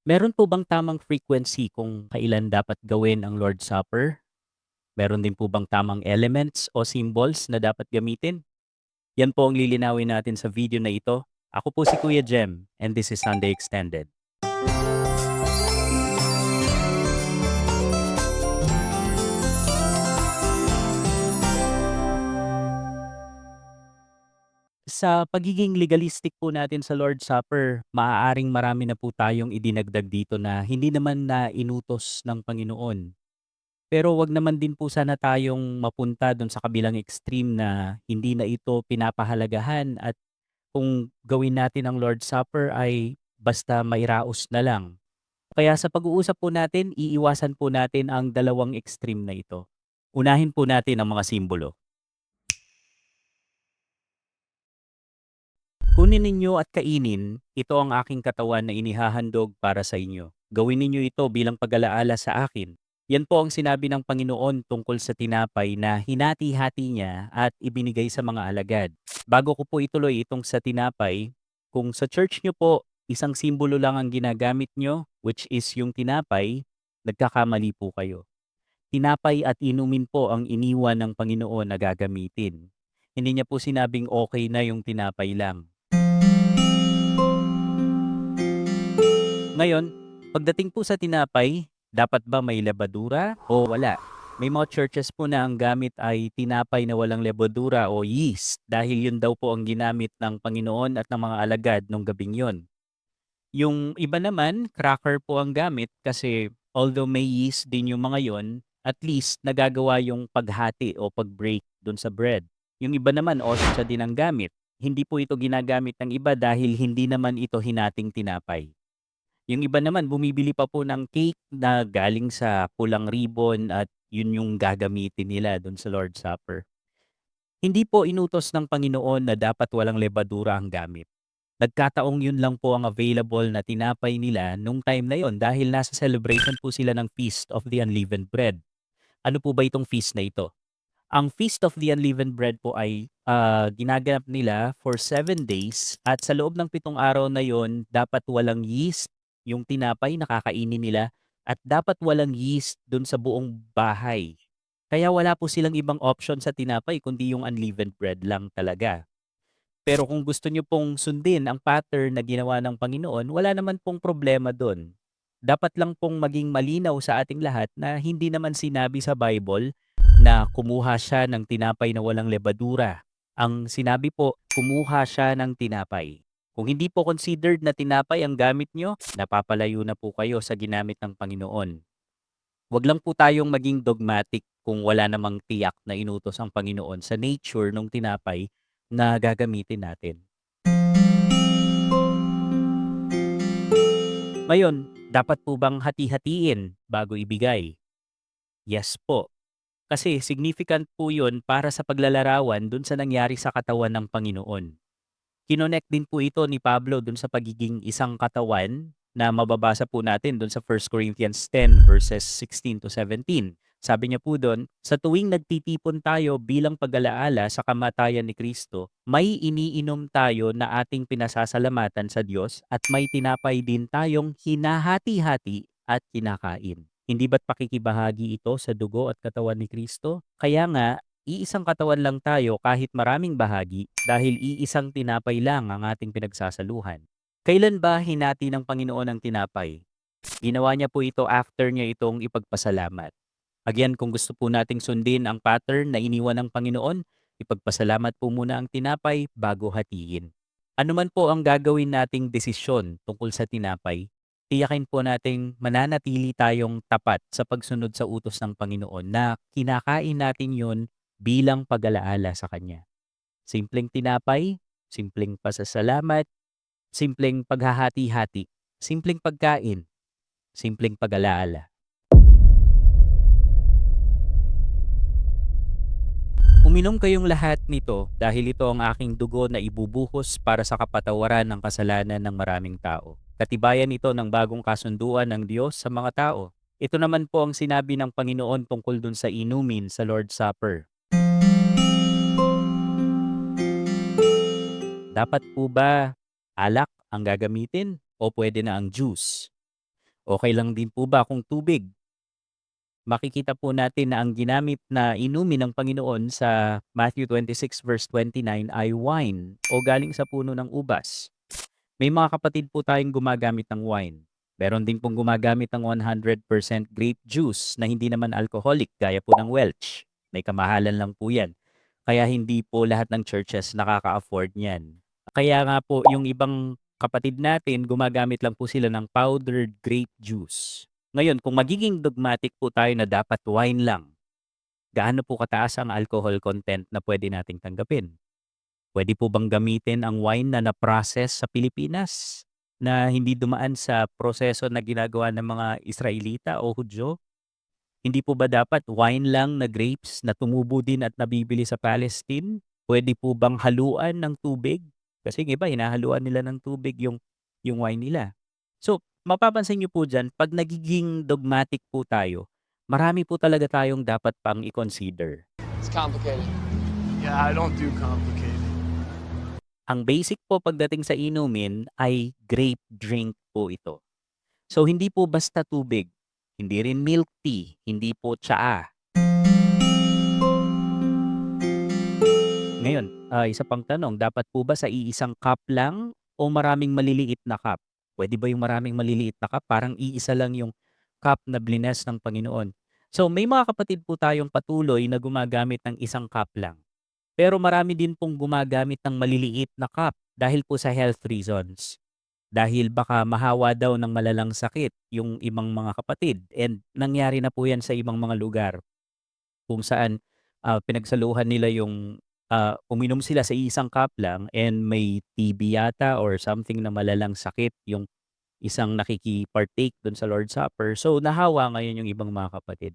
Meron po bang tamang frequency kung kailan dapat gawin ang Lord's Supper? Meron din po bang tamang elements o symbols na dapat gamitin? Yan po ang lilinawin natin sa video na ito. Ako po si Kuya Jem and this is Sunday Extended. Sa pagiging legalistic po natin sa Lord's Supper, maaaring marami na po tayong idinagdag dito na hindi naman na inutos ng Panginoon. Pero wag naman din po sana tayong mapunta dun sa kabilang extreme na hindi na ito pinapahalagahan at kung gawin natin ang Lord's Supper ay basta mairaos na lang. Kaya sa pag-uusap po natin, iiwasan po natin ang dalawang extreme na ito. Unahin po natin ang mga simbolo. Kunin ninyo at kainin, ito ang aking katawan na inihahandog para sa inyo. Gawin ninyo ito bilang pag-alaala sa akin. Yan po ang sinabi ng Panginoon tungkol sa tinapay na hinati-hati niya at ibinigay sa mga alagad. Bago ko po ituloy itong sa tinapay, kung sa church nyo po, isang simbolo lang ang ginagamit nyo, which is yung tinapay, nagkakamali po kayo. Tinapay at inumin po ang iniwan ng Panginoon na gagamitin. Hindi niya po sinabing okay na yung tinapay lang. Ngayon, pagdating po sa tinapay, dapat ba may lebadura o wala? May mga churches po na ang gamit ay tinapay na walang lebadura o yeast dahil yun daw po ang ginamit ng Panginoon at ng mga alagad nung gabing yon. Yung iba naman, cracker po ang gamit kasi although may yeast din yung mga yon, at least nagagawa yung paghati o pag-break dun sa bread. Yung iba naman, ostya din ang gamit. Hindi po ito ginagamit ng iba dahil hindi naman ito hinating tinapay. Yung iba naman bumibili pa po ng cake na galing sa pulang ribbon at yun yung gagamitin nila dun sa Lord's Supper. Hindi po inutos ng Panginoon na dapat walang lebadura ang gamit. Nagkataong yun lang po ang available na tinapay nila nung time na yon dahil nasa celebration po sila ng Feast of the Unleavened Bread. Ano po ba itong feast na ito? Ang Feast of the Unleavened Bread po ay ah, ginaganap nila for seven days at sa loob ng pitong araw na yon dapat walang yeast yung tinapay na kakainin nila at dapat walang yeast dun sa buong bahay. Kaya wala po silang ibang option sa tinapay kundi yung unleavened bread lang talaga. Pero kung gusto nyo pong sundin ang pattern na ginawa ng Panginoon, wala naman pong problema doon. Dapat lang pong maging malinaw sa ating lahat na hindi naman sinabi sa Bible na kumuha siya ng tinapay na walang lebadura. Ang sinabi po, kumuha siya ng tinapay. Kung hindi po considered na tinapay ang gamit nyo, napapalayo na po kayo sa ginamit ng Panginoon. Huwag lang po tayong maging dogmatic kung wala namang tiyak na inutos ang Panginoon sa nature ng tinapay na gagamitin natin. Ngayon, dapat po bang hati-hatiin bago ibigay? Yes po. Kasi significant po yun para sa paglalarawan dun sa nangyari sa katawan ng Panginoon. Kinonect din po ito ni Pablo dun sa pagiging isang katawan na mababasa po natin dun sa 1 Corinthians 10 verses 16 to 17. Sabi niya po doon, sa tuwing nagtitipon tayo bilang pag-alaala sa kamatayan ni Kristo, may iniinom tayo na ating pinasasalamatan sa Diyos at may tinapay din tayong hinahati-hati at kinakain. Hindi ba't pakikibahagi ito sa dugo at katawan ni Kristo? Kaya nga, iisang katawan lang tayo kahit maraming bahagi dahil iisang tinapay lang ang ating pinagsasaluhan. Kailan ba hinati ng Panginoon ang tinapay? Ginawa niya po ito after niya itong ipagpasalamat. Again, kung gusto po nating sundin ang pattern na iniwan ng Panginoon, ipagpasalamat po muna ang tinapay bago hatiin. Ano man po ang gagawin nating desisyon tungkol sa tinapay, tiyakin po nating mananatili tayong tapat sa pagsunod sa utos ng Panginoon na kinakain natin yon bilang pag-alaala sa Kanya. Simpleng tinapay, simpleng pasasalamat, simpleng paghahati-hati, simpleng pagkain, simpleng pag-alaala. Uminom kayong lahat nito dahil ito ang aking dugo na ibubuhos para sa kapatawaran ng kasalanan ng maraming tao. Katibayan ito ng bagong kasunduan ng Diyos sa mga tao. Ito naman po ang sinabi ng Panginoon tungkol dun sa inumin sa Lord's Supper. Dapat po ba alak ang gagamitin o pwede na ang juice? Okay lang din po ba kung tubig? Makikita po natin na ang ginamit na inumin ng Panginoon sa Matthew 26 verse 29 ay wine o galing sa puno ng ubas. May mga kapatid po tayong gumagamit ng wine. Meron din pong gumagamit ng 100% grape juice na hindi naman alcoholic gaya po ng Welch. May kamahalan lang po yan. Kaya hindi po lahat ng churches nakaka-afford niyan. Kaya nga po yung ibang kapatid natin gumagamit lang po sila ng powdered grape juice. Ngayon, kung magiging dogmatic po tayo na dapat wine lang, gaano po kataas ang alcohol content na pwede nating tanggapin? Pwede po bang gamitin ang wine na na-process sa Pilipinas na hindi dumaan sa proseso na ginagawa ng mga Israelita o Hudyo? Hindi po ba dapat wine lang na grapes na tumubo din at nabibili sa Palestine? Pwede po bang haluan ng tubig? Kasi yung iba, hinahaluan nila ng tubig yung, yung wine nila. So, mapapansin niyo po dyan, pag nagiging dogmatic po tayo, marami po talaga tayong dapat pang i-consider. It's complicated. Yeah, I don't do complicated. Ang basic po pagdating sa inumin ay grape drink po ito. So, hindi po basta tubig, hindi rin milk tea, hindi po tsaa. Ngayon, ah, isa pang tanong, dapat po ba sa iisang cup lang o maraming maliliit na cup? Pwede ba yung maraming maliliit na cup? Parang iisa lang yung cup na blines ng Panginoon. So, may mga kapatid po tayong patuloy na gumagamit ng isang cup lang. Pero marami din pong gumagamit ng maliliit na cup dahil po sa health reasons. Dahil baka mahawa daw ng malalang sakit yung ibang mga kapatid. And nangyari na po yan sa ibang mga lugar kung saan ah, pinagsaluhan nila yung ah, uminom sila sa isang cup lang and may TB yata or something na malalang sakit yung isang nakiki-partake dun sa Lord's Supper. So nahawa ngayon yung ibang mga kapatid.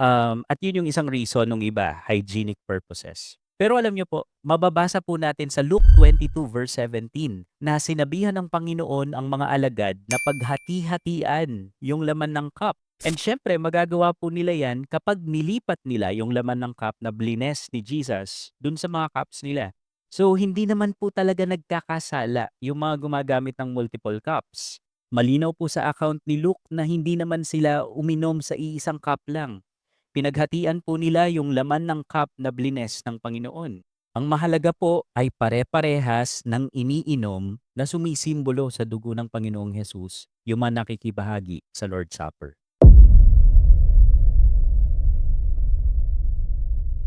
Um, at yun yung isang reason ng iba, hygienic purposes. Pero alam nyo po, mababasa po natin sa Luke 22 verse 17 na sinabihan ng Panginoon ang mga alagad na paghati-hatian yung laman ng cup. And syempre, magagawa po nila yan kapag nilipat nila yung laman ng cup na blines ni Jesus dun sa mga cups nila. So, hindi naman po talaga nagkakasala yung mga gumagamit ng multiple cups. Malinaw po sa account ni Luke na hindi naman sila uminom sa iisang cup lang. Pinaghatian po nila yung laman ng cup na blines ng Panginoon. Ang mahalaga po ay pare-parehas ng iniinom na sumisimbolo sa dugo ng Panginoong Hesus yung mga nakikibahagi sa Lord's Supper.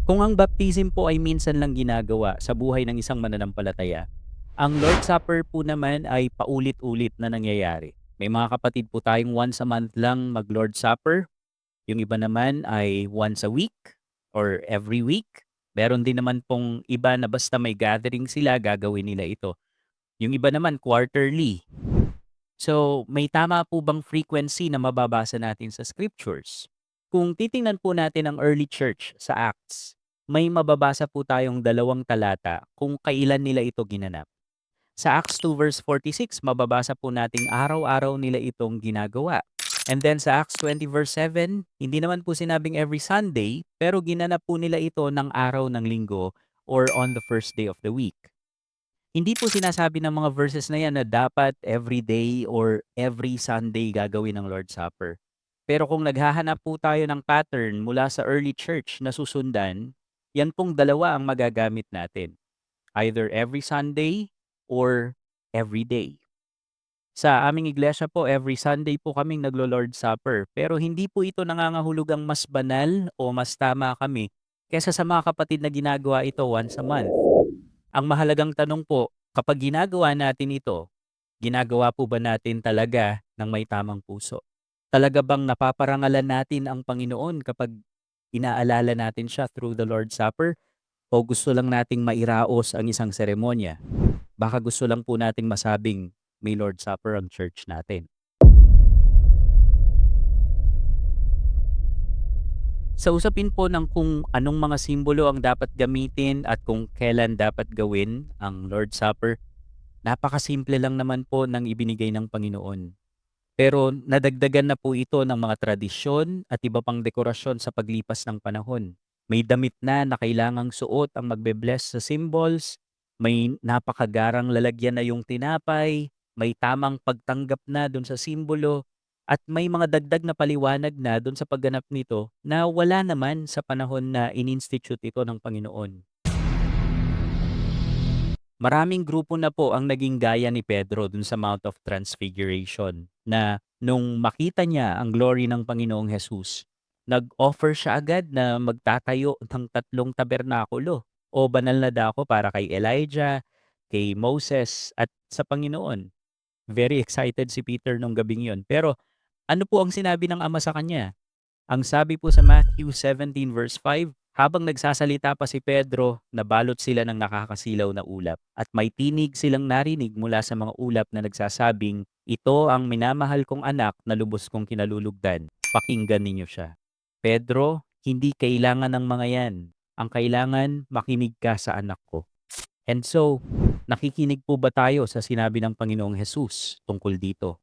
Kung ang baptism po ay minsan lang ginagawa sa buhay ng isang mananampalataya, ang Lord's Supper po naman ay paulit-ulit na nangyayari. May mga kapatid po tayong once a month lang mag Lord's Supper. Yung iba naman ay once a week or every week. Meron din naman pong iba na basta may gathering sila, gagawin nila ito. Yung iba naman quarterly. So, may tama po bang frequency na mababasa natin sa scriptures? Kung titingnan po natin ang early church sa Acts, may mababasa po tayong dalawang talata kung kailan nila ito ginanap. Sa Acts 2 verse 46, mababasa po nating araw-araw nila itong ginagawa. And then sa Acts 20 verse 7, hindi naman po sinabing every Sunday, pero ginanap po nila ito ng araw ng linggo or on the first day of the week. Hindi po sinasabi ng mga verses na yan na dapat every day or every Sunday gagawin ng Lord's Supper. Pero kung naghahanap po tayo ng pattern mula sa early church na susundan, yan pong dalawa ang magagamit natin. Either every Sunday or every day. Sa aming iglesia po, every Sunday po kaming naglo-Lord Supper. Pero hindi po ito nangangahulugang mas banal o mas tama kami kesa sa mga kapatid na ginagawa ito once a month. Ang mahalagang tanong po, kapag ginagawa natin ito, ginagawa po ba natin talaga ng may tamang puso? Talaga bang napaparangalan natin ang Panginoon kapag inaalala natin siya through the Lord's Supper? O gusto lang nating mairaos ang isang seremonya? Baka gusto lang po nating masabing may Lord's Supper ang church natin. Sa usapin po ng kung anong mga simbolo ang dapat gamitin at kung kailan dapat gawin ang Lord's Supper, napakasimple lang naman po ng ibinigay ng Panginoon. Pero nadagdagan na po ito ng mga tradisyon at iba pang dekorasyon sa paglipas ng panahon. May damit na na kailangang suot ang magbe-bless sa symbols, may napakagarang lalagyan na yung tinapay, may tamang pagtanggap na dun sa simbolo, at may mga dagdag na paliwanag na dun sa pagganap nito na wala naman sa panahon na in-institute ito ng Panginoon. Maraming grupo na po ang naging gaya ni Pedro dun sa Mount of Transfiguration na nung makita niya ang glory ng Panginoong Jesus, nag-offer siya agad na magtatayo ng tatlong tabernakulo o banal na dako para kay Elijah, kay Moses at sa Panginoon. Very excited si Peter nung gabing yon. Pero ano po ang sinabi ng ama sa kanya? Ang sabi po sa Matthew 17 verse 5, habang nagsasalita pa si Pedro, nabalot sila ng nakakasilaw na ulap at may tinig silang narinig mula sa mga ulap na nagsasabing, Ito ang minamahal kong anak na lubos kong kinalulugdan. Pakinggan ninyo siya. Pedro, hindi kailangan ng mga yan. Ang kailangan, makinig ka sa anak ko. And so, nakikinig po ba tayo sa sinabi ng Panginoong Jesus tungkol dito?